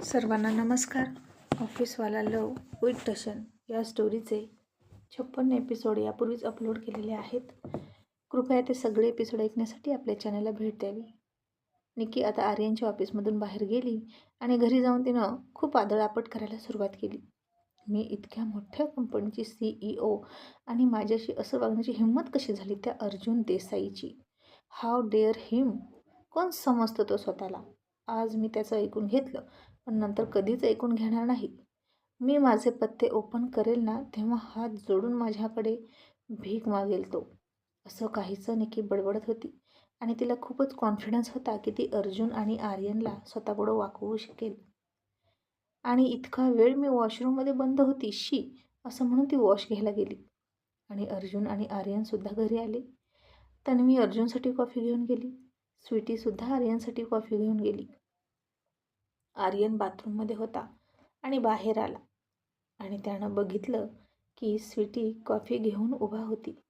सर्वांना नमस्कार. ऑफिसवाला लव विथ टशन या स्टोरीचे छप्पन्न एपिसोड यापूर्वीच अपलोड केलेले आहेत. कृपया ते सगळे एपिसोड ऐकण्यासाठी आपल्या चॅनलला भेट द्यावी. निकी आता आर्यनच्या ऑफिसमधून बाहेर गेली आणि घरी जाऊन तिनं खूप आदळापट करायला सुरुवात केली. मी इतक्या मोठ्या कंपनीची सी ई ओ आणि माझ्याशी असं वागण्याची हिंमत कशी झाली त्या अर्जुन देसाईची? हाव डेअर हिम कोण समजतो तो स्वतःला? आज मी त्याचं ऐकून घेतलं. पण नंतर कधीच ऐकून घेणार नाही. मी माझे पत्ते ओपन करेल ना तेव्हा हात जोडून माझ्याकडे भीक मागेल तो. असं काहीचं निकी बडबडत होती आणि तिला खूपच कॉन्फिडन्स होता की ती अर्जुन आणि आर्यनला स्वतःपुढं वाकवू शकेल. आणि इतका वेळ मी वॉशरूममध्ये बंद होती शी असं म्हणून ती वॉश घ्यायला गेली. आणि अर्जुन आणि आर्यनसुद्धा घरी आले. तन्वी अर्जुनसाठी कॉफी घेऊन गेली. स्वीटीसुद्धा आर्यनसाठी कॉफी घेऊन गेली. आर्यन बाथरूममध्ये होता आणि बाहेर आला. आणि त्यानं बघितलं की स्वीटी कॉफी घेऊन उभा होती.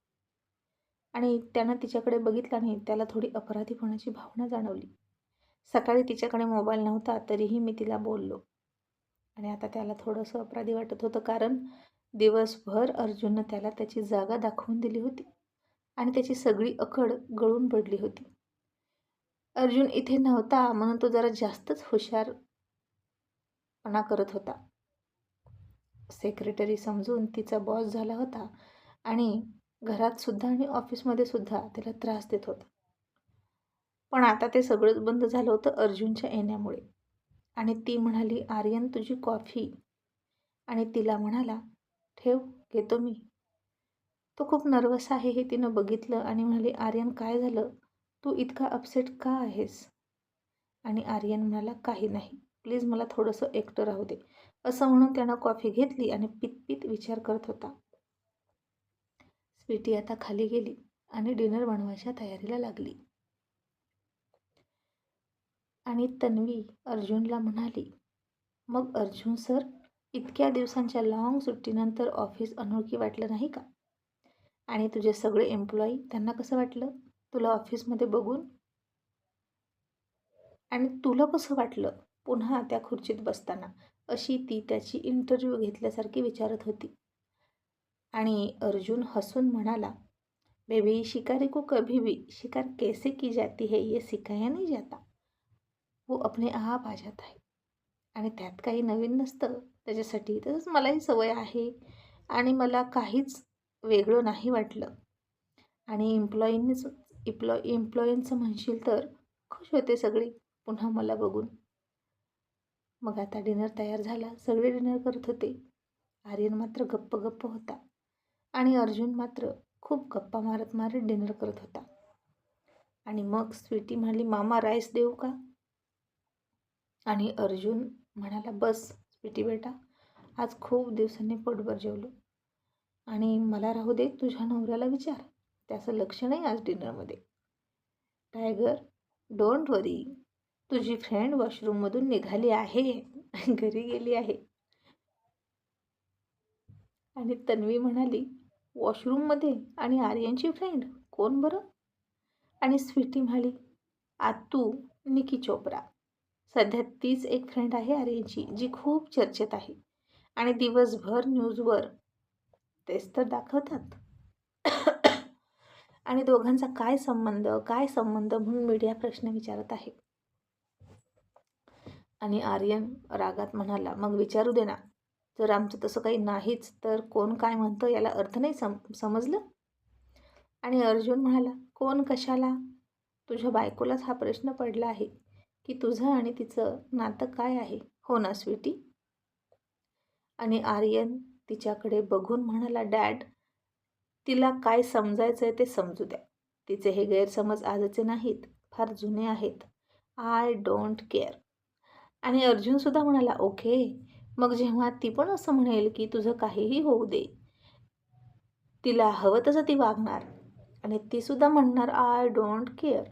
आणि त्यानं तिच्याकडे बघितलं आणि त्याला थोडी अपराधीपणाची भावना जाणवली. सकाळी तिच्याकडे मोबाईल नव्हता तरीही मी तिला बोललो. आणि आता त्याला थोडंसं अपराधी वाटत होतं कारण दिवसभर अर्जुननं त्याला त्याची जागा दाखवून दिली होती आणि त्याची सगळी अकड गळून पडली होती. अर्जुन इथे नव्हता म्हणून तो जरा जास्तच हुशार हुशारपणा करत होता. सेक्रेटरी समजून तिचा बॉस झाला होता आणि घरात सुद्धा आणि ऑफिसमध्ये सुद्धा तिला त्रास देत होता. पण आता ते सगळंच बंद झालं होतं अर्जुनच्या येण्यामुळे. आणि ती म्हणाली आर्यन तुझी कॉफी आणि तिला म्हणाला ठेव घेतो मी. तो खूप नर्वस आहे हे तिनं बघितलं आणि म्हणाली आर्यन काय झालं? तू इतका अपसेट का आहेस? आणि आर्यन म्हणाला काही नाही. प्लीज मला थोडंसं एकटं राहू दे. असं म्हणून त्यानं कॉफी घेतली आणि पितपित विचार करत होता. स्वीटी आता खाली गेली आणि डिनर बनवायच्या तयारीला लागली. आणि तन्वी अर्जुनला म्हणाली मग अर्जुन सर इतक्या दिवसांच्या लाँग सुट्टीनंतर ऑफिस अनोळखी वाटलं नाही का? आणि तुझे सगळे एम्प्लॉई त्यांना कसं वाटलं? तुला ऑफिसमध्ये बघून? आणि तुला कसं वाटलं? पुन्हा त्या खुर्चीत बसताना अशी ती त्याची इंटरव्ह्यू घेतल्यासारखी विचारत होती. आणि अर्जुन हसून म्हणाला बेबी शिकारी को कभी भी शिकार कैसे की जाती है ये सिखाया नाही जाता. वो अपने आप आ जाता है. आणि त्यात काही नवीन नसतं. त्याच्यासाठी तसंच मलाही सवय आहे. आणि मला काहीच वेगळं नाही वाटलं. आणि एम्प्लॉईंनीच इम्प्लॉ एम्प्लॉईंचं म्हणशील तर खुश होते सगळी. पुन्हा मला बघून मग आता डिनर तयार झाला. सगळे डिनर करत होते. आर्यन मात्र गप्प गप्प होता. आणि अर्जुन मात्र खूप गप्पा मारत मारत डिनर करत होता. आणि मग स्वीटी म्हणाली मामा राईस देऊ का? आणि अर्जुन म्हणाला बस स्वीटी बेटा आज खूप दिवसांनी पोटभर जेवलो. आणि मला राहू दे तुझ्या नवऱ्याला विचार. त्याचं लक्ष नाही आज डिनरमध्ये. टायगर डोंट वरी. तुझी फ्रेंड वॉशरूममधून निघाली आहे. घरी गेली आहे. आणि तन्वी म्हणाली वॉशरूममध्ये आणि आर्यनची फ्रेंड? कोण बरं? आणि स्वीटी म्हणाली आतू निकी चोप्रा. सध्या तीच एक फ्रेंड आहे आर्यनची जी खूप चर्चेत आहे. आणि दिवसभर न्यूजवर तेच तर दाखवतात. आणि दोघांचा काय संबंध काय संबंध म्हणून मीडिया प्रश्न विचारत आहे? आणि आर्यन रागात म्हणाला मग विचारू दे ना. जर आमचं तसं काही नाहीच तर कोण काय म्हणतं याला अर्थ नाही सम समजलं? आणि अर्जुन म्हणाला कोण कशाला? तुझ्या बायकोलाच हा प्रश्न पडला आहे की तुझं आणि तिचं नातं काय आहे? हो ना स्वीटी? आणि आर्यन तिच्याकडे बघून म्हणाला डॅड तिला काय समजायचं आहे ते समजू द्या. तिचे हे गैरसमज आजचे नाहीत फार जुने आहेत. I don't care. आणि अर्जुनसुद्धा म्हणाला ओके मग जेव्हा ती पण असं म्हणेल की तुझं काहीही होऊ दे तिला हवं तसं ती वागणार आणि तीसुद्धा म्हणणार आय डोंट केअर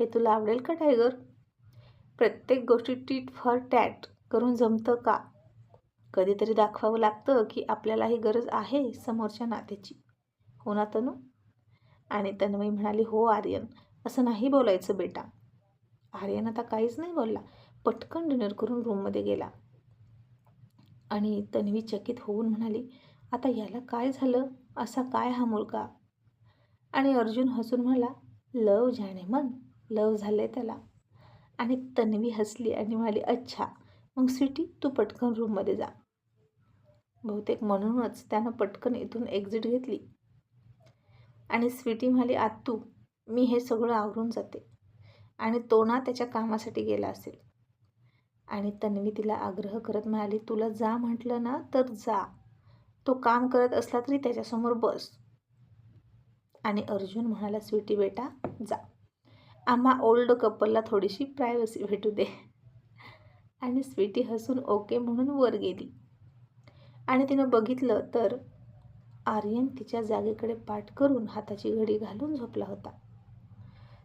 हे तुला आवडेल का टायगर प्रत्येक गोष्टी टीट फॉर टॅट करून जमतं का? कधीतरी दाखवावं लागतं की आपल्यालाही गरज आहे समोरच्या नात्याची. हो ना तनू? आणि तन्मयी म्हणाली हो आर्यन. असं नाही बोलायचं बेटा. आर्यन आता काहीच नाही बोलला. पटकन डिनर करून रूममध्ये गेला. आणि तन्वी चकित होऊन म्हणाली आता याला काय झालं? असा काय हा मुलगा? आणि अर्जुन हसून म्हणाला लव जाणे मन लव झालंय त्याला. आणि तन्वी हसली आणि म्हणाली अच्छा मग स्वीटी तू पटकन रूममध्ये जा. बहुतेक म्हणूनच त्यानं पटकन इथून एक्झिट घेतली. आणि स्वीटी म्हणाली आत्तू मी हे सगळं आवरून जाते. आणि तो ना त्याच्या कामासाठी गेला असेल. आणि तन्वी तिला आग्रह करत म्हणाली तुला जा म्हटलं ना तर जा. तो काम करत असला तरी त्याच्यासमोर बस. आणि अर्जुन म्हणाला स्वीटी बेटा जा. आम्हा ओल्ड कपलला थोडीशी प्रायव्हसी भेटू दे. आणि स्वीटी हसून ओके म्हणून वर गेली. आणि तिनं बघितलं तर आर्यन तिच्या जागेकडे पाठ करून हाताची घडी घालून झोपला होता.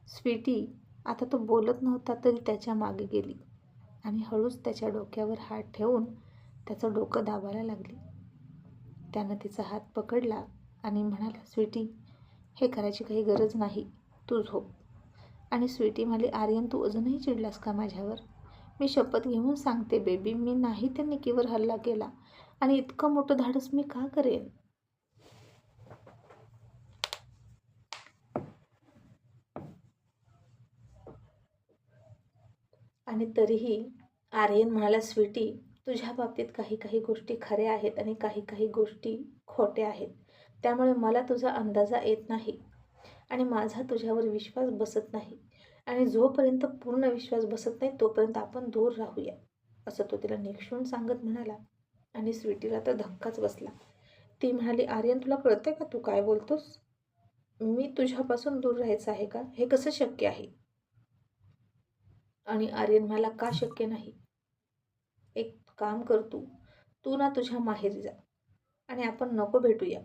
स्वीटी आता तो बोलत नव्हता तरी त्याच्यामागे गेली. आणि हळूच त्याच्या डोक्यावर हात ठेवून त्याचं डोकं दाबायला लागली. त्यानं तिचा हात पकडला आणि म्हणाला स्वीटी हे करायची काही गरज नाही तू झोप. आणि स्वीटी म्हणाली आर्यन तू अजूनही चिडलास का माझ्यावर? मी शपथ घेऊन सांगते बेबी मी नाही त्या निकीवर हल्ला केला आणि इतकं मोठं धाडस मी का करेन? आणि तरीही आर्यन म्हणाला स्वीटी तुझ्या बाबतीत काही काही गोष्टी खऱ्या आहेत आणि काही काही गोष्टी खोट्या आहेत. त्यामुळे मला तुझा अंदाजा येत नाही आणि माझा तुझ्यावर विश्वास बसत नाही. आणि जोपर्यंत पूर्ण विश्वास बसत नाही तोपर्यंत आपण दूर राहूया. असं तो तिला निक्षून सांगत म्हणाला आणि स्वीटीला तर धक्काच बसला. ती म्हणाली आर्यन तुला कळतंय का तू काय बोलतोस? मी तुझ्यापासून दूर राहायचं आहे का? हे कसं शक्य आहे? आणि आर्यन मला का शक्य नाही? एक काम कर तू. तू ना तुझ्या माहेरी जा आणि आपण नको भेटूया.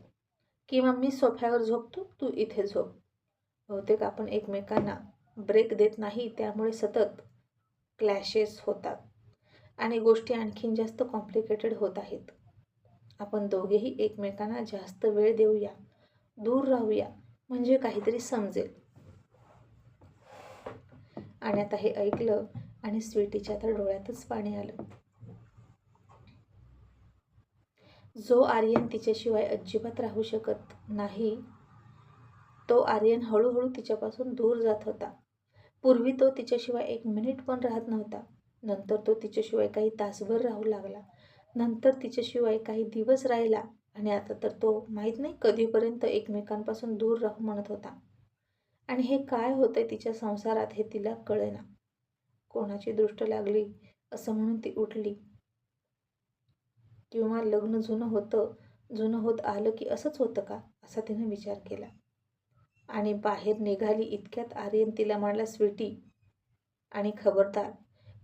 किंवा मी सोफ्यावर झोपतो तू इथे झोप. बहुतेक आपण एकमेकांना ब्रेक देत नाही त्यामुळे सतत क्लॅशेस होतात आणि गोष्टी आणखीन जास्त कॉम्प्लिकेटेड होत आहेत. आपण दोघेही एकमेकांना जास्त वेळ देऊया दूर राहूया म्हणजे काहीतरी समजेल. आणि आता हे ऐकलं आणि स्वीटीच्या तर डोळ्यातच पाणी आलं. जो आर्यन तिच्याशिवाय अजिबात राहू शकत नाही तो आर्यन हळूहळू तिच्यापासून दूर जात होता. पूर्वी तो तिच्याशिवाय एक मिनिट पण राहत नव्हता. नंतर तो तिच्याशिवाय काही तासभर राहू लागला. नंतर तिच्याशिवाय काही दिवस राहिला आणि आता तर तो माहीत नाही कधीपर्यंत एकमेकांपासून दूर राहू म्हणत होता. आणि हे काय होतंय तिच्या संसारात हे तिला कळेना. कोणाची दृष्ट लागली असं म्हणून ती उठली. किंवा लग्न जुनं होतं जुनं होत आलं की असंच होतं का? असा तिने विचार केला. आणि बाहेर निघाली इतक्यात आर्यन तिला म्हणाला स्वीटी. आणि खबरदार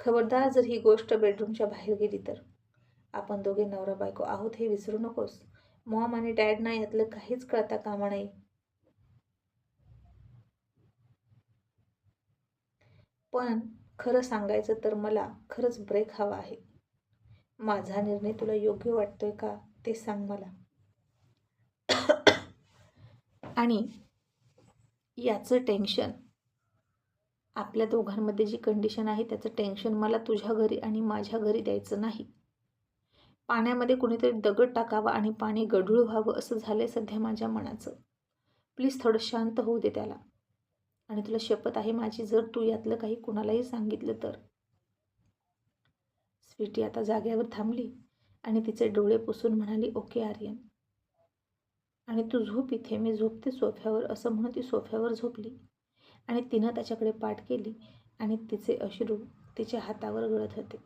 खबरदार जर ही गोष्ट बेडरूमच्या बाहेर गेली तर? आपण दोघे नवरा बायको आहोत हे विसरू नकोस. मॉम आणि डॅडना यातलं काहीच कळता कामा नाही पण खरं सांगायचं तर मला खरंच ब्रेक हवा आहे. माझा निर्णय तुला योग्य वाटतोय का ते सांग मला. आणि याचं टेन्शन आपल्या दोघांमध्ये जी कंडिशन आहे त्याचं टेन्शन मला तुझ्या घरी आणि माझ्या घरी द्यायचं नाही. पाण्यामध्ये कुणीतरी दगड टाकावा आणि पाणी गढूळ व्हावं असं झालं आहे सध्या माझ्या मनाचं. प्लीज थोडं शांत होऊ दे त्याला. आणि तुला शपथ आहे माझी जर तू यातलं काही कुणालाही सांगितलं तर. स्वीटी आता जाग्यावर थांबली आणि तिचे डोळे पुसून म्हणाली ओके आर्यन. आणि तू झोप इथे मी झोपते सोफ्यावर असं म्हणून ती सोफ्यावर झोपली. आणि तिनं त्याच्याकडे पाठ केली आणि तिचे अश्रू तिच्या हातावर गळत होते.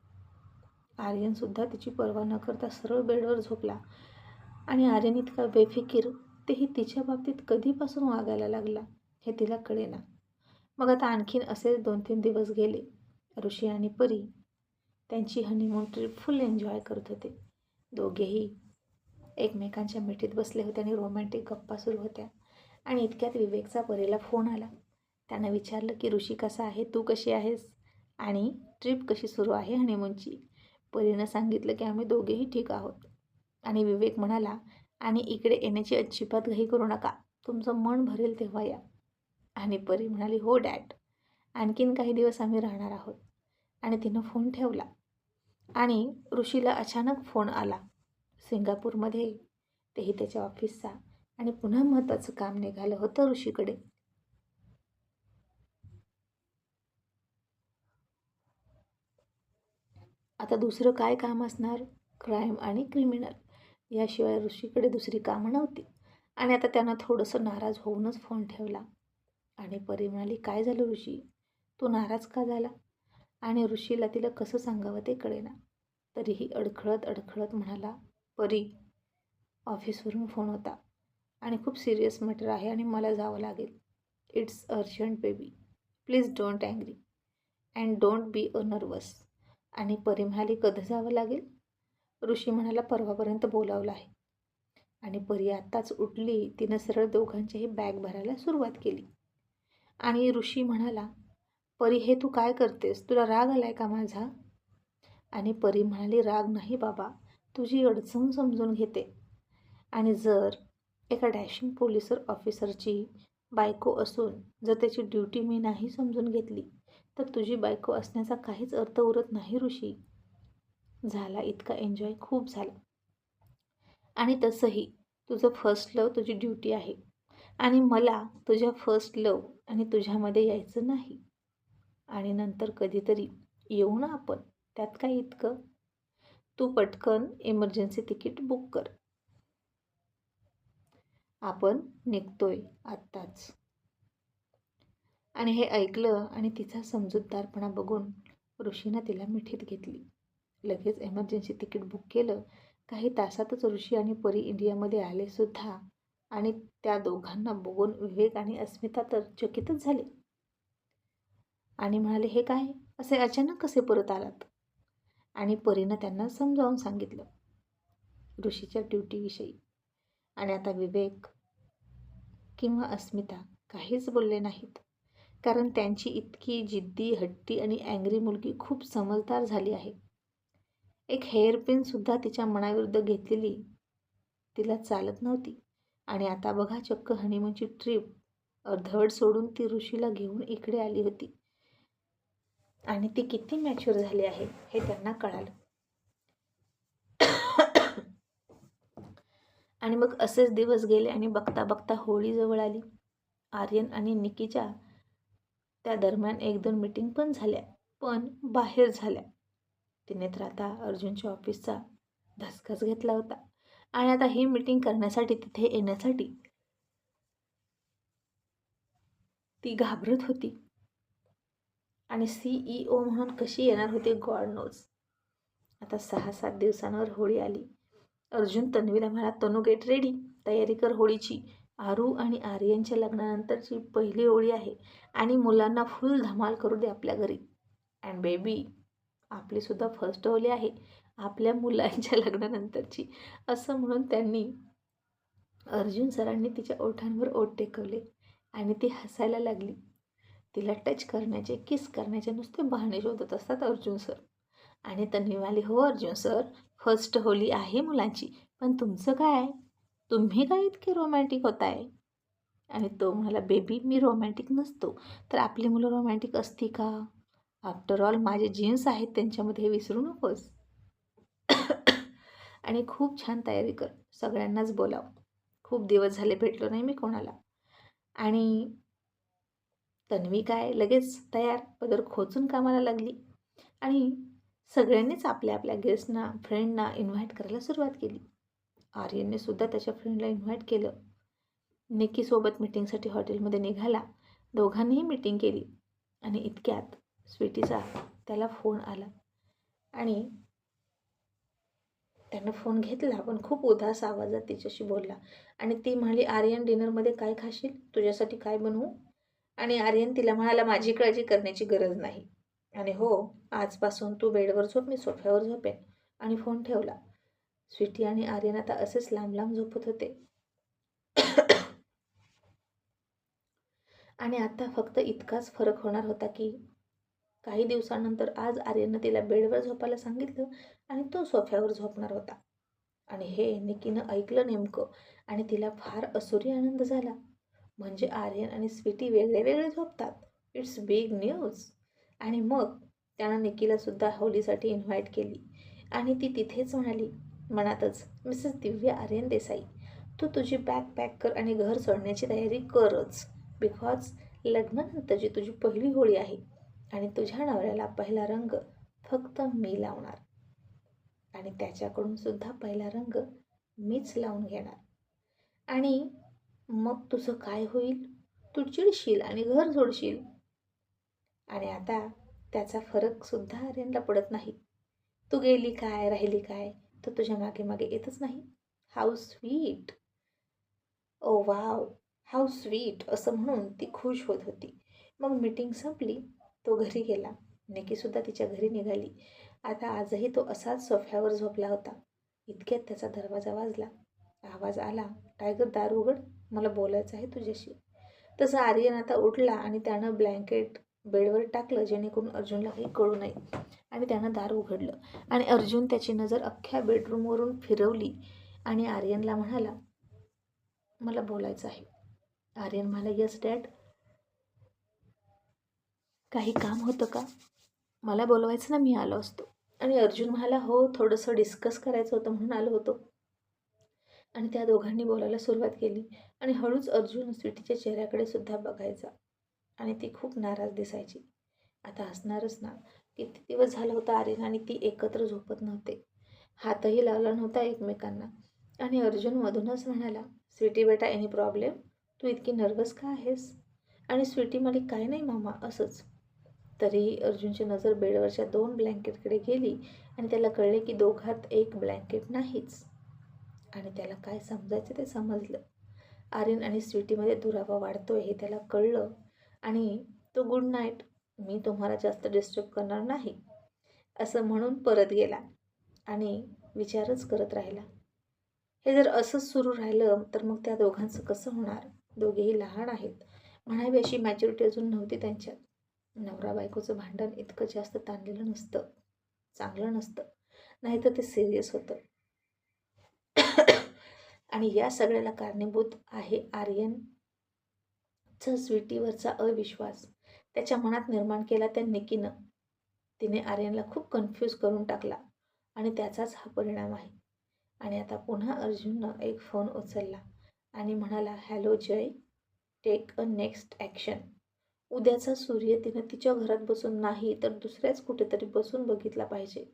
आर्यनसुद्धा तिची पर्वा न करता सरळ बेडवर झोपला आणि आर्यन इतका बेफिकीर तेही तिच्या बाबतीत कधीपासून वागायला लागला हे तिला कळेना. मग आता आणखीन असेच दोन तीन दिवस गेले. ऋषी आणि परी त्यांची हनीमून ट्रिप फुल एन्जॉय करत होते. दोघेही एकमेकांच्या मिठीत बसले होते आणि रोमॅन्टिक गप्पा सुरू होत्या. आणि इतक्यात विवेकचा परीला फोन आला. त्यानं विचारलं की ऋषी कसा आहे? तू कशी आहेस? आणि ट्रिप कशी सुरू आहे हनीमूनची परीनं सांगितलं की आम्ही दोघेही ठीक आहोत. आणि विवेक म्हणाला आणि इकडे येण्याची अजिबात घाई करू नका. तुमचं मन भरेल तेव्हा या. आणि परी म्हणाली हो डॅड. आणखीन काही दिवस आम्ही राहणार आहोत. आणि तिनं फोन ठेवला. आणि ऋषीला अचानक फोन आला. सिंगापूरमध्ये तेही त्याच्या ऑफिसचा आणि पुन्हा महत्त्वाचं काम निघालं होतं ऋषीकडे. आता दुसरं काय काम असणार? क्राईम आणि क्रिमिनल. याशिवाय ऋषीकडे दुसरी कामं नव्हती. आणि आता त्यानं थोडंसं नाराज होऊनच फोन ठेवला. आणि परी म्हणाली काय झालं ऋषी? तू नाराज का झाला? आणि ऋषीला तिला कसं सांगावं ते कळेना. तरीही अडखळत अडखळत म्हणाला परी ऑफिसवरून फोन होता आणि खूप सिरियस मॅटर आहे आणि मला जावं लागेल. It's urgent baby please don't angry and don't be a nervous आणि परी म्हणाली कधी जावं लागेल? ऋषी म्हणाला परवापर्यंत बोलावलं आहे. आणि परी आत्ताच उठली तिनं सरळ दोघांच्याही बॅग भरायला सुरुवात केली. आणि ऋषी म्हणाला परी हे तू काय करतेस? तुला राग आलाय का माझा? आणि परी म्हणाली राग नाही बाबा तुझी अडचण समजून घेते. आणि जर एका डॅशिंग पोलिसर ऑफिसरची बायको असून जर त्याची ड्युटी मी नाही समजून घेतली तर तुझी बायको असण्याचा काहीच अर्थ उरत नाही ऋषी. झाला इतका एन्जॉय खूप झाला. आणि तसंही तुझं फर्स्ट लव तुझी ड्युटी आहे. आणि मला तुझ्या फर्स्ट लव आणि तुझ्यामध्ये यायचं नाही. आणि नंतर कधीतरी येऊ ना आपण त्यात काय इतकं? तू पटकन इमर्जन्सी तिकीट बुक कर. आपण निघतोय आत्ताच. आणि हे ऐकलं आणि तिचा समजूतदारपणा बघून ऋषीनं तिला मिठीत घेतली. लगेच एमर्जन्सी तिकीट बुक केलं. काही तासातच ऋषी आणि परी इंडियामध्ये आले सुद्धा आणि त्या दोघांना बघून विवेक आणि अस्मिता तर चकितच झाले. आणि म्हणाले हे काय? असे अचानक कसे परत आलात? आणि परीनं त्यांना समजावून सांगितलं ऋषीच्या ड्युटीविषयी आणि आता विवेक किंवा अस्मिता काहीच बोलले नाहीत कारण त्यांची इतकी जिद्दी हट्टी आणि अँग्री मुलगी खूप समजदार झाली आहे. एक हेअरपिनसुद्धा तिच्या मनाविरुद्ध घेतलेली तिला चालत नव्हती. आणि आता बघा चक्क हनीमूनची ट्रिप अर्धवट सोडून ती ऋषीला घेऊन इकडे आली होती. आणि ती किती मॅच्युअर झाली आहे हे त्यांना कळालं. आणि मग असेच दिवस गेले आणि बघता बघता होळी जवळ आली. आर्यन आणि निकीच्या त्या दरम्यान एक दोन मीटिंग पण झाल्या पण बाहेर झाल्या. तिने तर आता अर्जुनच्या ऑफिसचा धसकाच घेतला होता. आणि आता ही मीटिंग करण्यासाठी तिथे येण्यासाठी. ती घाबरत होती. आणि सी ओ म्हणून कशी येणार होती? गॉड नोज आता सहा सात दिवसांवर होळी आली. अर्जुन तन्वीला म्हणा तनू गेट रेडी तयारी कर होळीची. आरू आणि आर्यनच्या लग्नानंतरची पहिली होळी आहे. आणि मुलांना फुल धमाल करू दे आपल्या घरी. अँड बेबी आपलीसुद्धा फर्स्ट होळी आहे. आपल्या मुलांच्या लग्नानंतरची असं म्हणून त्यांनी अर्जुन सरांनी तिच्या ओठांवर ओठ टेकवले आणि ती हसायला लागली. तिला टच करण्याचे किस करण्याचे नुसते बहाणे शोधत असतात अर्जुन सर. आणि तन्वीवाली हो अर्जुन सर फर्स्ट होली आहे मुलांची पण तुमचं काय तुम्ही काय इतके रोमॅन्टिक होत आहे आणि तो म्हणाला बेबी मी रोमॅन्टिक नसतो. तर आपली मुलं रोमॅन्टिक असती का? आफ्टर ऑल माझे जीन्स आहेत त्यांच्यामध्ये हे विसरू नकोस. आणि खूप छान तयारी कर. सगळ्यांनाच बोलाव. खूप दिवस झाले भेटलो नाही मी कोणाला. आणि तन्वी काय? लगेच तयार. पदर खोचून कामाला लागली. आणि सगळ्यांनीच आपल्या आपल्या गेस्टना फ्रेंडना इन्व्हाइट करायला सुरुवात केली. आर्यनने सुद्धा त्याच्या फ्रेंडला इन्व्हाइट केलं. निक्कीसोबत मिटिंगसाठी हॉटेलमध्ये निघाला. दोघांनीही मिटिंग केली. आणि इतक्यात स्वीटीचा त्याला फोन आला. आणि त्यानं फोन घेतला पण खूप उदास आवाजात तिच्याशी बोलला. आणि ती म्हणाली आर्यन डिनरमध्ये काय खाशील? तुझ्यासाठी काय बनवू? आणि आर्यन तिला म्हणाला माझी काळजी करण्याची गरज नाही. आणि हो आजपासून तू बेडवर झोप मी सोफ्यावर झोपेन. आणि फोन ठेवला. स्वीटी आणि आर्यन आता असेच लांब लांब झोपत होते. आणि आता फक्त इतकाच फरक होणार होता की काही दिवसानंतर आज आर्यननं तिला बेडवर झोपायला सांगितलं आणि तो सोफ्यावर झोपणार होता. आणि हे निकीनं ऐकलं नेमकं आणि तिला फार असुरी आनंद झाला. म्हणजे आर्यन आणि स्वीटी वेगळे वेगळे झोपतात. इट्स बिग न्यूज आणि मग त्यानं निकीलासुद्धा होलीसाठी इन्व्हाइट केली. आणि ती तिथेच म्हणाली मनातच मिसेस दिव्या आर्यन देसाई तू तुझी बॅग पॅक कर आणि घर सोडण्याची तयारी करच. बिकॉज लग्नानंतरची तुझी पहिली होळी आहे आणि तुझ्या नवऱ्याला पहिला रंग फक्त मी लावणार. आणि त्याच्याकडून सुद्धा पहिला रंग मीच लावून घेणार. आणि मग तुझं काय होईल? तू चिडशील आणि घर सोडशील. आणि आता त्याचा फरक सुद्धा आर्यनला पडत नाही. तू गेली काय राहिली काय? तर तुझ्या मागे मागे येतच नाही. How sweet oh wow how sweet असं म्हणून ती खुश होत होती. मग मीटिंग संपली. तो घरी गेला. निकीसुद्धा तिच्या घरी निघाली. आता आजही तो असाच सोफ्यावर झोपला होता. इतक्यात त्याचा दरवाजा वाजला. आवाज आला टायगर दार उघड मला बोलायचं आहे तुझ्याशी. तसं आर्यन आता उठला आणि त्यानं ब्लँकेट बेडवर टाकलं जेणेकरून अर्जुनला काही कळू नये. आणि त्यानं दार उघडलं. आणि अर्जुन त्याची नजर अख्ख्या बेडरूमवरून फिरवली आणि आर्यनला म्हणाला मला बोलायचं आहे. आर्यन म्हणाला यस डॅड. काही काम होतं का? मला बोलवायचं ना मी आलो असतो. आणि अर्जुन म्हणाला हो थोडंसं डिस्कस करायचं होतं म्हणून आलो होतो. आणि त्या दोघांनी बोलायला सुरुवात केली आणि हळूच अर्जुन स्वीटीच्या चेहऱ्याकडे सुद्धा बघायचा आणि ती खूप नाराज दिसायची. आता असणारच ना. किती दिवस झाला होता आर्यन आणि ती एकत्र झोपत नव्हते. हातही लावला नव्हता एकमेकांना. आणि अर्जुन मधूनच म्हणाला स्वीटी बेटा एनी प्रॉब्लेम तू इतकी नर्वस का आहेस? आणि स्वीटी मला काय नाही मामा असंच. तरीही अर्जुनची नजर बेडवरच्या दोन ब्लँकेटकडे गेली आणि त्याला कळले की दोघात एक ब्लँकेट नाहीच. आणि त्याला काय समजायचं ते समजलं. आर्यन आणि स्वीटीमध्ये दुरावा वाढतोय हे त्याला कळलं. आणि तो गुड नाईट मी तुम्हाला जास्त डिस्टर्ब करणार नाही. असं म्हणून परत गेला आणि विचारच करत राहिला. हे जर असंच सुरू राहिलं तर मग त्या दोघांचं कसं होणार? दोघेही लहान आहेत. म्हणावी अशी मॅच्युरिटी अजून नव्हती त्यांच्यात. नवरा बायकोचं भांडण इतकं जास्त ताणलेलं नसतं. चांगलं नसतं. नाहीतर ते सिरियस होतं. आणि या सगळ्याला कारणीभूत आहे आर्यनचा स्वीटीवरचा अविश्वास. त्याच्या मनात निर्माण केला त्या निकीनं. तिने आर्यनला खूप कन्फ्यूज करून टाकला आणि त्याचाच हा परिणाम आहे. आणि आता पुन्हा अर्जुननं एक फोन उचलला आणि म्हणाला hello Jay take a next action उद्याचा सूर्य तिनं तिच्या घरात बसून नाही तर दुसऱ्याच कुठेतरी बसून बघितला पाहिजे.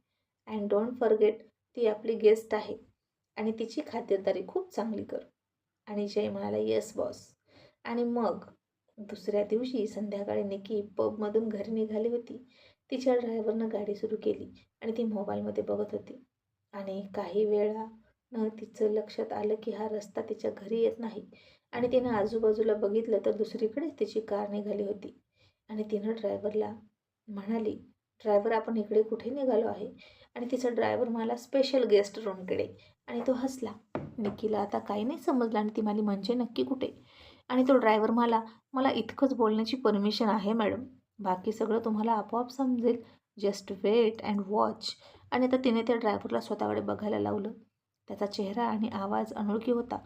अँड डोंट फॉरगेट ती आपली गेस्ट आहे. आणि तिची खातिरदारी खूप चांगली कर. आणि जय म्हणाला येस बॉस आणि मग दुसऱ्या दिवशी संध्याकाळी निकी पबमधून घरी निघाली होती. तिच्या ड्रायव्हरनं गाडी सुरू केली आणि ती मोबाईलमध्ये बघत होती. आणि काही वेळा न तिचं लक्षात आलं की हा रस्ता तिच्या घरी येत नाही. आणि तिनं आजूबाजूला बघितलं तर दुसरीकडेच तिची कार निघाली होती. आणि तिनं ड्रायव्हरला म्हणाली ड्रायव्हर आपण इकडे कुठे निघालो आहे? आणि तिचा ड्रायव्हर मला स्पेशल गेस्ट रूमकडे. आणि तो हसला. निकीला आता काही नाही समजलं आणि ती मला म्हणजे नक्की कुठे? आणि तो ड्रायव्हर मला मला इतकंच बोलण्याची परमिशन आहे मॅडम. बाकी सगळं तुम्हाला आपोआप समजेल. Just wait and watch. आणि आता तिने त्या ड्रायव्हरला स्वतःकडे बघायला लावलं. त्याचा चेहरा आणि आवाज अनोळखी होता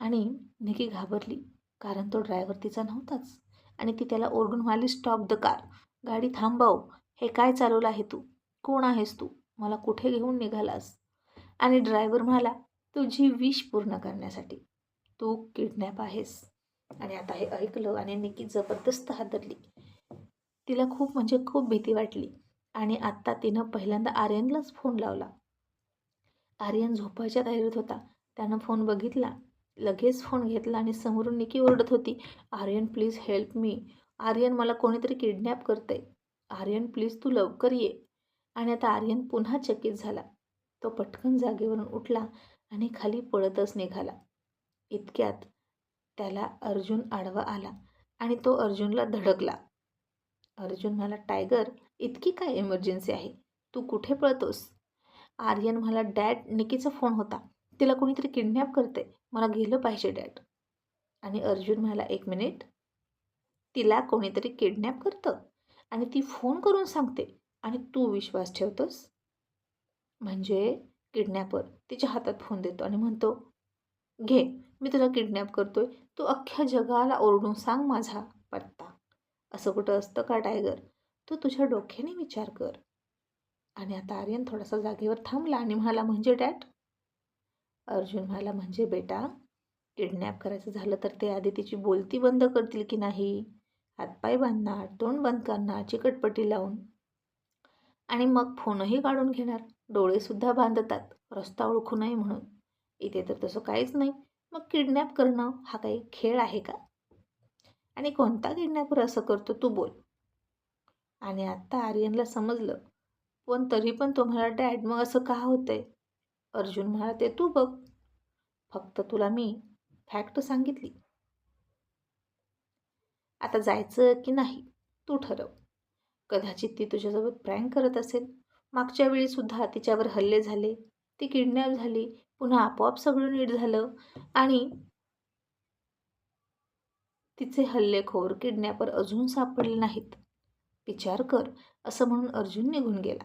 आणि निकी घाबरली कारण तो ड्रायव्हर तिचा नव्हताच. आणि ती त्याला ओरडून म्हणाली स्टॉप द कार गाडी थांबव. हे काय चालवलं आहे तू? कोण आहेस तू? मला कुठे घेऊन निघालास? आणि ड्रायव्हर म्हणाला तुझी विश पूर्ण करण्यासाठी. तू किडनॅप आहेस. आणि आता हे ऐकलं आणि निकी जबरदस्त हादरली. तिला खूप म्हणजे खूप भीती वाटली आणि आत्ता तिनं पहिल्यांदा आर्यनलाच फोन लावला. आर्यन झोपायच्या तयारीत होता. त्यानं फोन बघितला. लगेच फोन घेतला आणि समोरून निकी ओरडत होती Aryan please help me. Aryan मला कोणीतरी किडनॅप करते आर्यन प्लीज तू लवकर ये. आणि आता आर्यन पुन्हा चकित झाला. तो पटकन जागेवरून उठला आणि खाली पळतच निघाला. इतक्यात त्याला अर्जुन आडवा आला आणि तो अर्जुनला धडकला. अर्जुन मला टायगर इतकी काय इमर्जन्सी आहे? तू कुठे पळतोस? आर्यन मला डॅड निकीचा फोन होता. तिला कोणीतरी किडनॅप करते मला गेलं पाहिजे डॅड. आणि अर्जुन म्हणाला एक मिनिट. तिला कोणीतरी किडनॅप करतं? आणि ती फोन करून सांगते. आणि तू विश्वास ठेवतोस? म्हणजे किडनॅपर तिच्या हातात फोन देतो आणि म्हणतो घे मी तुला किडनॅप करतोय. तू अख्ख्या जगाला ओरडून सांग माझा पत्ता असं कुठं असतं का टायगर? तू तुझ्या डोक्याने विचार कर. आणि आता आर्यन थोडासा जागेवर थांबला आणि म्हणाला म्हणजे डॅड? अर्जुन म्हणाला म्हणजे बेटा किडनॅप करायचं झालं तर ते आधी तिची बोलती बंद करतील की नाही? हातपाय बांधणार तोंड बंद करणार चिकटपट्टी लावून. आणि मग फोनही काढून घेणार. डोळेसुद्धा बांधतात. रस्ता ओळखू नये म्हणून. इथे तर तसं काहीच नाही. मग किडनॅप करणं हा काही खेळ आहे का? आणि कोणता किडनॅपर असं करतो तू बोल. आणि आत्ता आर्यनला समजलं पण तरी पण तुम्हाला डॅड मग असं का होतंय? अर्जुन म्हणाला ते तू बघ. फक्त तुला मी फॅक्ट सांगितली. आता जायचं की नाही तू ठरव. कदाचित ती तुझ्यासोबत प्रँक करत असेल. मागच्या वेळी सुद्धा तिच्यावर हल्ले झाले. ती किडनॅप झाली. पुन्हा आपोआप सगळं नीट झालं. आणि तिचे हल्लेखोर किडनॅपर अजून सापडले नाहीत. विचार कर असं म्हणून अर्जुन निघून गेला.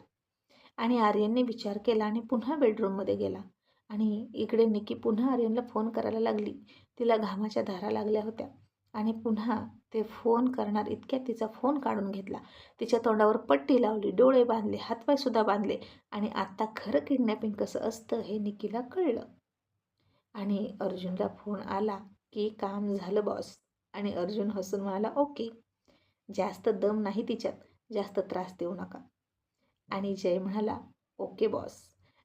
आणि आर्यनने विचार केला आणि पुन्हा बेडरूममध्ये गेला. आणि इकडे निकी पुन्हा आर्यनला फोन करायला लागली. तिला घामाच्या धारा लागल्या होत्या. आणि पुन्हा ते फोन करणार इतक्यात तिचा फोन काढून घेतला. तिच्या तोंडावर पट्टी लावली डोळे बांधले हातपायसुद्धा बांधले. आणि आत्ता खरं किडनॅपिंग कसं असतं हे निकीला कळलं. आणि अर्जुनला फोन आला की काम झालं बॉस. आणि अर्जुन हसून म्हणाला ओके. जास्त दम नाही तिच्यात. जास्त त्रास देऊ नका. आणि जय म्हणाला ओके बॉस.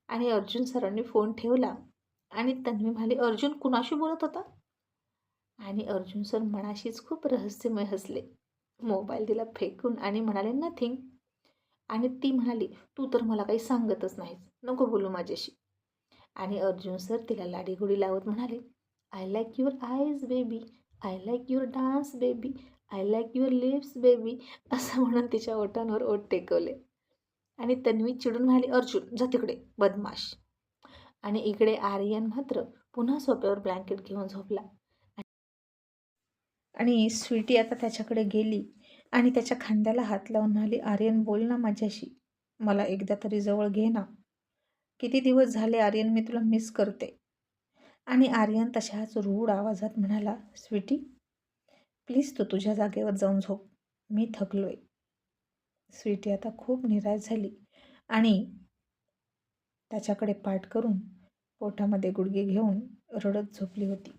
आणि अर्जुन सरांनी फोन ठेवला आणि तन्वी म्हणाली अर्जुन कुणाशी बोलत होता? आणि अर्जुन सर मनाशीच खूप रहस्यमय हसले. मोबाईल तिला फेकून आणि म्हणाले नथिंग. आणि ती म्हणाली तू तर मला काही सांगतच नाहीस नको बोलू माझ्याशी. आणि अर्जुन सर तिला लाडीगुडी लावत म्हणाले I like your eyes baby I like your dance baby I like your lips baby असं म्हणून तिच्या ओठांवर ओठ टेकवले. आणि तन्वी चिडून म्हणाली अर्जुन जा तिकडे बदमाश. आणि इकडे आर्यन मात्र पुन्हा सोप्यावर ब्लँकेट घेऊन झोपला. आणि स्वीटी आता त्याच्याकडे गेली आणि त्याच्या खांद्याला हात लावून म्हणाली आर्यन बोल ना माझ्याशी. मला एकदा तरी जवळ घे ना. किती दिवस झाले आर्यन मी तुला मिस करते. आणि आर्यन तशाच रूढ आवाजात म्हणाला स्वीटी प्लीज तू तुझ्या जागेवर जाऊन झोप. मी थकलोय. स्वीटी आता खूप निराश झाली आणि त्याच्याकडे पाठ करून पोटामध्ये गुडघे घेऊन रडत झोपली होती.